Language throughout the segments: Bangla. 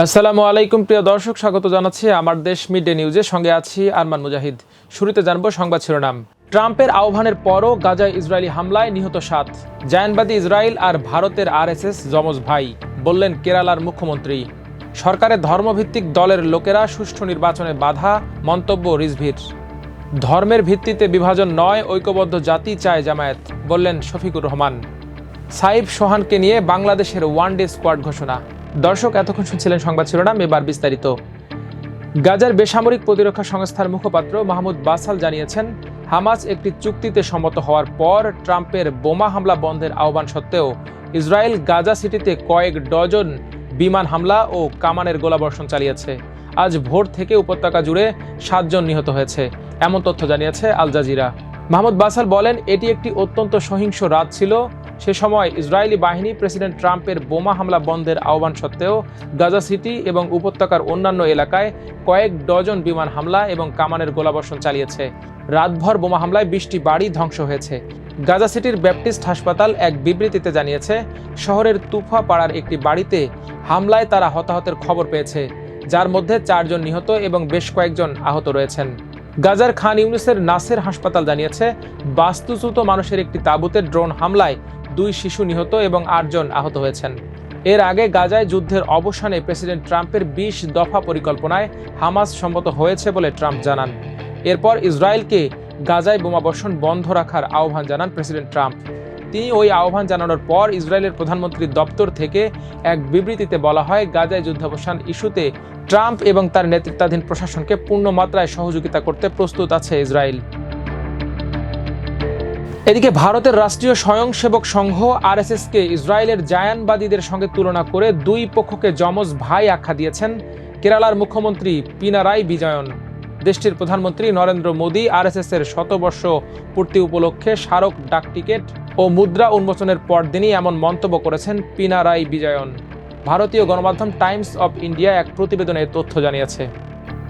আসসালামু আলাইকুম, প্রিয় দর্শক, স্বাগত জানাচ্ছি আমার দেশ মিড ডে নিউজের সঙ্গে আছি আরমান মুজাহিদ। শুরুতে জানব সংবাদ শিরোনাম। ট্রাম্পের আহ্বানের পরও গাজায় ইসরায়েলি হামলায় নিহত সাত। জায়নবাদী ইসরায়েল আর ভারতের আরএসএস যমজ ভাই, বললেন কেরালার মুখ্যমন্ত্রী। সরকারের ধর্মভিত্তিক দলের লোকেরা সুষ্ঠু নির্বাচনে বাধা, মন্তব্য রিজভির। ধর্মের ভিত্তিতে বিভাজন নয়, ঐক্যবদ্ধ জাতি চায় জামায়াত, বললেন শফিকুর রহমান। সাইফ সোহানকে নিয়ে বাংলাদেশের ওয়ান ডে স্কোয়াড ঘোষণা। দর্শক, এতক্ষণ শুনছিলেন সংবাদ শিরোনাম। এবার বিস্তারিত। গাজার বেসামরিক প্রতিরক্ষা সংস্থার মুখপাত্র মাহমুদ বাসাল জানিয়েছেন, হামাস একটি চুক্তিতে সম্মত হওয়ার পর ট্রাম্পের বোমা হামলা বন্ধের আহ্বান সত্ত্বেও ইসরায়েল গাজা সিটিতে কয়েক ডজন বিমান হামলা ও কামানের গোলাবর্ষণ চালিয়েছে। আজ ভোর থেকে উপত্যকা জুড়ে সাতজন নিহত হয়েছে, এমন তথ্য জানিয়েছে আল জাজিরা। মাহমুদ বাসাল বলেন, এটি একটি অত্যন্ত সহিংস রাত ছিল। সে সময় ইসরায়েলি বাহিনী প্রেসিডেন্ট ট্রাম্পের বোমা হামলা বন্ধের আহ্বান সত্ত্বেও গাজা সিটি এবং উপত্যকার অন্যান্য এলাকায় কয়েক ডজন বিমান হামলা এবং কামানের গোলাবর্ষণ চালিয়েছে। রাতভর বোমা হামলায় বিশটি বাড়ি ধ্বংস হয়েছে। গাজা সিটির ব্যাপটিস্ট হাসপাতাল এক বিবৃতিতে জানিয়েছে, শহরের তুফা পাড়ার একটি বাড়িতে হামলায় তারা হতাহতের খবর পেয়েছে, যার মধ্যে চারজন নিহত এবং বেশ কয়েকজন আহত রয়েছেন। গাজার খান ইউনিসের নাসের হাসপাতাল জানিয়েছে, বাস্তুচ্যুত মানুষের একটি তাঁবুতে ড্রোন হামলায় দুই শিশু নিহত এবং আটজন আহত হয়েছেন। এর আগে গাজায় যুদ্ধের অবসানে প্রেসিডেন্ট ট্রাম্পের বিশ দফা পরিকল্পনায় হামাস সম্মত হয়েছে বলে ট্রাম্প জানান। এরপর ইসরায়েলকে গাজায় বোমাবর্ষণ বন্ধ রাখার আহ্বান জানান প্রেসিডেন্ট ট্রাম্প। তিনি ওই আহ্বান জানানোর পর ইসরায়েলের প্রধানমন্ত্রীর দপ্তর থেকে এক বিবৃতিতে বলা হয়, গাজায় যুদ্ধাবসান ইস্যুতে ট্রাম্প এবং তার নেতৃত্বাধীন প্রশাসনকে পূর্ণ মাত্রায় সহযোগিতা করতে প্রস্তুত আছে ইসরায়েল। এদিকে ভারতের রাষ্ট্রীয় স্বয়ংসেবক সংঘ আরএসএসকে ইসরায়েলের জায়ানবাদীদের সঙ্গে তুলনা করে দুই পক্ষকে যমজ ভাই আখ্যা দিয়েছেন কেরালার মুখ্যমন্ত্রী পিনারাই বিজয়ন। দেশটির প্রধানমন্ত্রী নরেন্দ্র মোদী আরএসএস এর শতবর্ষ পূর্তি উপলক্ষে স্মারক ডাক টিকিট ও মুদ্রা উন্মোচনের পরদিনই এমন মন্তব্য করেছেন পিনারাই বিজয়ন। ভারতীয় গণমাধ্যম টাইমস অব ইন্ডিয়া এক প্রতিবেদনে তথ্য জানিয়েছে।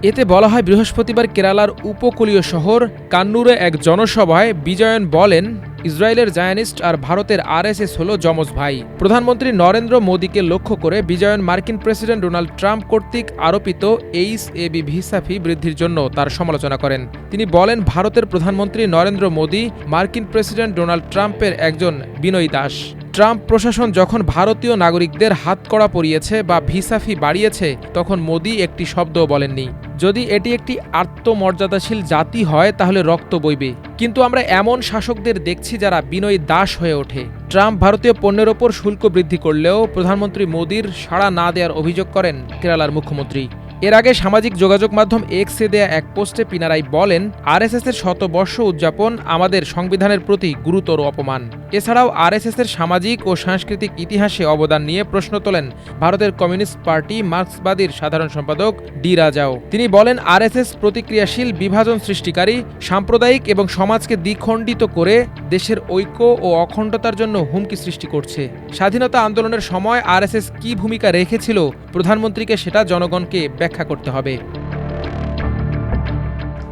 এতে বলা হয়, বৃহস্পতিবার কেরালার উপকূলীয় শহর কান্নুরে এক জনসভায় বিজয়ন বলেন ইসরায়েলের জায়ানিস্ট আর ভারতের আরএসএস হল যমজ ভাই। প্রধানমন্ত্রী নরেন্দ্র মোদীকে লক্ষ্য করে বিজয়ন মার্কিন প্রেসিডেন্ট ডোনাল্ড ট্রাম্প কর্তৃক আরোপিত H A B visa fee বৃদ্ধির জন্য তার সমালোচনা করেন। তিনি বলেন, ভারতের প্রধানমন্ত্রী নরেন্দ্র মোদী মার্কিন প্রেসিডেন্ট ডোনাল্ড ট্রাম্পের একজন বিনয়ী দাস। ট্রাম্প প্রশাসন যখন ভারতীয় নাগরিকদের হাতকড়া পরিয়েছে বা ভিসা ফি বাড়িয়েছে, তখন মোদী একটি শব্দও বলেননি। যদি এটি একটি আত্মমর্যাদাশীল জাতি হয়, তাহলে রক্ত বইবে। কিন্তু আমরা এমন শাসকদের দেখছি যারা বিনয়ী দাস হয়ে ওঠে। ট্রাম্প ভারতীয় পণ্যের ওপর শুল্ক বৃদ্ধি করলেও প্রধানমন্ত্রী মোদীর সাড়া না দেওয়ার অভিযোগ করেন কেরালার মুখ্যমন্ত্রী। এর আগে সামাজিক যোগাযোগ মাধ্যম এক্সে দেয়া এক পোস্টে পিনারাই বলেন আরএসএস এর শতবর্ষ উদযাপন আমাদের সংবিধানের প্রতি গুরুতর অপমান। এছাড়াও আরএসএস এর সামাজিক ও সাংস্কৃতিক ইতিহাসে অবদান নিয়ে প্রশ্ন তোলেন ভারতের কমিউনিস্ট পার্টি মার্ক্সবাদীর সাধারণ সম্পাদক ডি রাজাও। তিনি বলেন, আরএসএস প্রতিক্রিয়াশীল বিভাজন সৃষ্টিকারী, সাম্প্রদায়িক এবং সমাজকে দ্বিখণ্ডিত করে দেশের ঐক্য ও অখণ্ডতার জন্য হুমকি সৃষ্টি করছে। স্বাধীনতা আন্দোলনের সময় আরএসএস কি ভূমিকা রেখেছিল, প্রধানমন্ত্রীকে সেটা জনগণকে ব্যাখ্যা করতে হবে।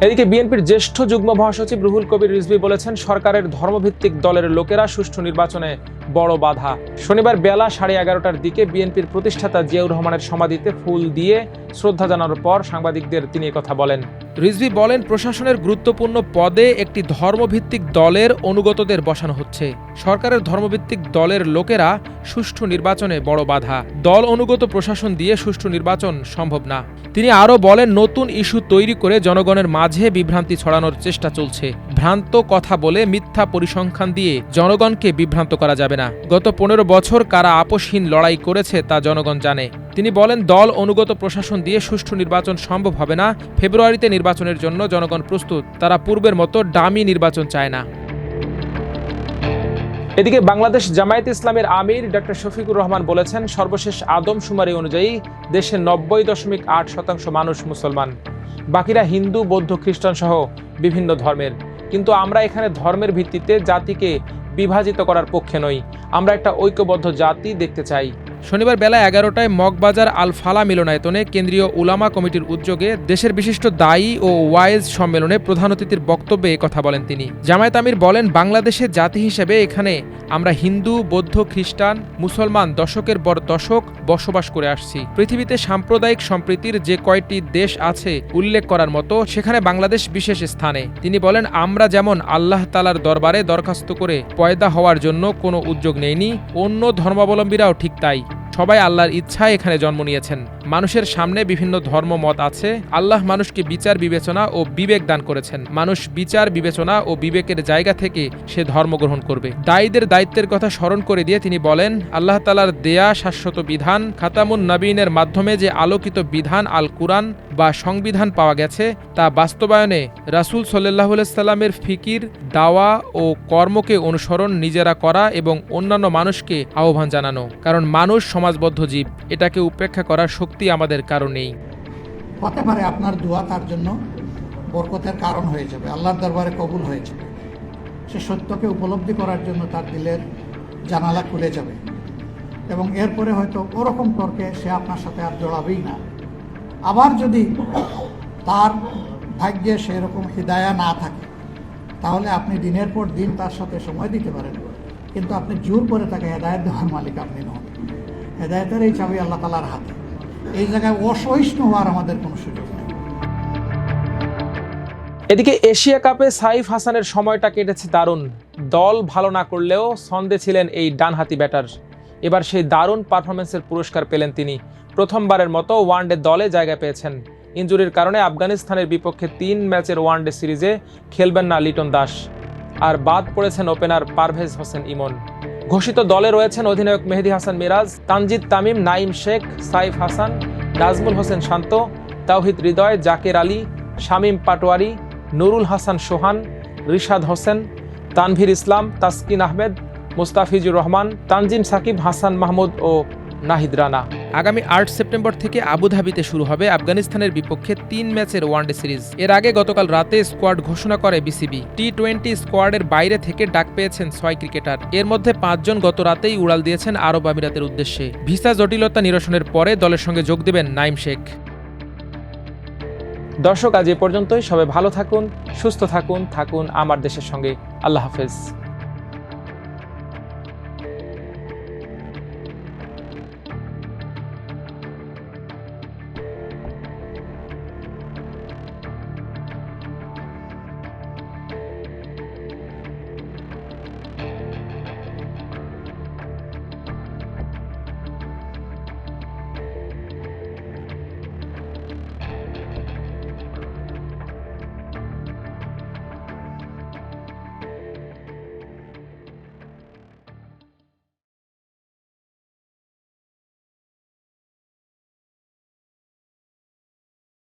এদিকে বিএনপির জ্যেষ্ঠ যুগ্ম মহাসচিব রুহুল কবির রিজভি বলেছেন, সরকারের ধর্মভিত্তিক দলের লোকেরা সুষ্ঠু নির্বাচনে বড় বাধা। শনিবার বেলা সাড়ে এগারোটার দিকে বিএনপির প্রতিষ্ঠাতা জিয়াউর রহমানের সমাধিতে ফুল দিয়ে শ্রদ্ধা জানানোর পর সাংবাদিকদের তিনি কথা বলেন। রিজভি বলেন, প্রশাসনের গুরুত্বপূর্ণ পদে একটি ধর্মভিত্তিক দলের অনুগতদের বসানো হচ্ছে। সরকারের ধর্মভিত্তিক দলের লোকেরা সুষ্ঠু নির্বাচনে বড় বাধা। দল অনুগত প্রশাসন দিয়ে সুষ্ঠু নির্বাচন সম্ভব না। তিনি আরও বলেন, নতুন ইস্যু তৈরি করে জনগণের মাঝে বিভ্রান্তি ছড়ানোর চেষ্টা চলছে। ভ্রান্ত কথা বলে মিথ্যা পরিসংখ্যান দিয়ে জনগণকে বিভ্রান্ত করা যাবে না। গত পনেরো বছর কারা আপোষহীন লড়াই করেছে তা জনগণ জানে। তিনি বলেন, দল অনুগত প্রশাসন দিয়ে সুষ্ঠু নির্বাচন সম্ভব হবে না। ফেব্রুয়ারিতে নির্বাচনের জন্য জনগণ প্রস্তুত। তারা পূর্বের মতো ডামি নির্বাচন চায় না। এদিকে বাংলাদেশ জামায়াত ইসলামের আমির ডক্টর শফিকুর রহমান বলেছেন, সর্বশেষ আদমশুমারি অনুযায়ী দেশের নব্বই দশমিক আট শতাংশ মানুষ মুসলমান। বাকিরা হিন্দু, বৌদ্ধ, খ্রিস্টান সহ বিভিন্ন ধর্মের। কিন্তু আমরা এখানে ধর্মের ভিত্তিতে জাতিকে বিভাজিত করার পক্ষে নই। আমরা একটা ঐক্যবদ্ধ জাতি দেখতে চাই। শনিবার বেলা এগারোটায় মগবাজার আল ফালা মিলনায়তনে কেন্দ্রীয় উলামা কমিটির উদ্যোগে দেশের বিশিষ্ট দায়ী ও ওয়াইজ সম্মেলনে প্রধান অতিথির বক্তব্যে কথা বলেন তিনি। জামায়াত আমির বলেন বাংলাদেশের জাতি হিসেবে এখানে আমরা হিন্দু, বৌদ্ধ, খ্রিস্টান, মুসলমান দশকের পর দশক বসবাস করে আসছি। পৃথিবীতে সাম্প্রদায়িক সম্প্রীতির যে কয়টি দেশ আছে উল্লেখ করার মতো, সেখানে বাংলাদেশ বিশেষ স্থানে। তিনি বলেন, আমরা যেমন আল্লাহ তালার দরবারে দরখাস্ত করে পয়দা হওয়ার জন্য কোনো উদ্যোগ নেইনি, অন্য ধর্মাবলম্বীরাও ঠিক তাই। সবাই আল্লাহর ইচ্ছায় এখানে জন্ম নিয়েছেন। মানুষের সামনে বিভিন্ন ধর্ম, মত আছে। আল্লাহ মানুষকে বিচার, বিবেচনা ও বিবেক দান করেছেন। মানুষ বিচার, বিবেচনা ও বিবেকের জায়গা থেকে সে ধর্ম গ্রহণ করবে। দায়ীদের দায়িত্বের কথা স্মরণ করে দিয়ে তিনি বলেন, আল্লাহ তালার দেয়া শাশ্বত বিধান খাতামুন নবীনের মাধ্যমে যে আলোকিত বিধান আল কুরআন বা সংবিধান পাওয়া গেছে, তা বাস্তবায়নে রাসূল সাল্লাহ সাল্লামের ফিকির, দাওয়া ও কর্মকে অনুসরণ নিজেরা করা এবং অন্যান্য মানুষকে আহ্বান জানানো। কারণ মানুষ সমাজবদ্ধ জীব, এটাকে উপেক্ষা করার শক্তি আমাদের কারও নেই হতে পারে আপনার দোয়া তার জন্য বরকতের কারণ হয়ে যাবে, আল্লাহর দরবারে কবুল হয়ে যাবে। সে সত্যকে উপলব্ধি করার জন্য তার দিলের জানালা খুলে যাবে। এবং এরপরে হয়তো ওরকম তর্কে সে আপনার সাথে আর জড়াবেই না। আবার যদি তার ভাগ্যে সেরকম হৃদায়া না থাকে, তাহলে আপনি দিনের পর দিন তার সাথে সময় দিতে পারেন। কিন্তু আপনি জোর করে তাকে হেদায়ত দেওয়ার মালিক আপনি নন। হেদায়তের এই চাবি আল্লাহ তালার হাতে। এই জায়গায় অসহিষ্ণু হওয়ার আমাদের কোনো সুযোগ এদিকে এশিয়া কাপে সাইফ হাসানের সময়টা কেটেছে দারুণ। দল ভালো না করলেও ছন্দে ছিলেন এই ডানহাতি ব্যাটার। এবার সেই দারুণ পারফরমেন্সের পুরস্কার পেলেন তিনি। প্রথমবারের মতো ওয়ানডে দলে জায়গা পেয়েছেন। ইনজুরির কারণে আফগানিস্তানের বিপক্ষে তিন ম্যাচের ওয়ানডে সিরিজে খেলবেন না লিটন দাস। আর বাদ পড়েছেন ওপেনার পারভেজ হোসেন ইমন। ঘোষিত দলে রয়েছেন অধিনায়ক মেহেদি হাসান মিরাজ, তানজিদ তামিম নাইম শেখ, সাইফ হাসান, নাজমুল হোসেন শান্ত, তাওহিদ হৃদয়, জাকের আলী, শামীম পাটোয়ারি, নুরুল হাসান সোহান, রিশাদ হোসেন, তানভীর ইসলাম, তাসকিন আহমেদ, মুস্তাফিজুর রহমান, তানজিম সাকিব, হাসান মাহমুদ ও নাহিদ রানা। আগামী আট সেপ্টেম্বর থেকে আবুধাবিতে শুরু হবে আফগানিস্তানের বিপক্ষে তিন ম্যাচের ওয়ানডে সিরিজ। এর আগে গতকাল রাতে স্কোয়াড ঘোষণা করে বিসিবি। টি টোয়েন্টি স্কোয়াডের বাইরে থেকে ডাক পেয়েছেন ছয় ক্রিকেটার। এর মধ্যে পাঁচজন গত রাতেই উড়াল দিয়েছেন আরব আমিরাতের উদ্দেশ্যে। ভিসা জটিলতা নিরসনের পরে দলের সঙ্গে যোগ দেবেন নাইম শেখ। দর্শক, আজ এ পর্যন্তই। সবাই ভালো থাকুন, সুস্থ থাকুন থাকুন আমার দেশের সঙ্গে। আল্লাহ হাফেজ।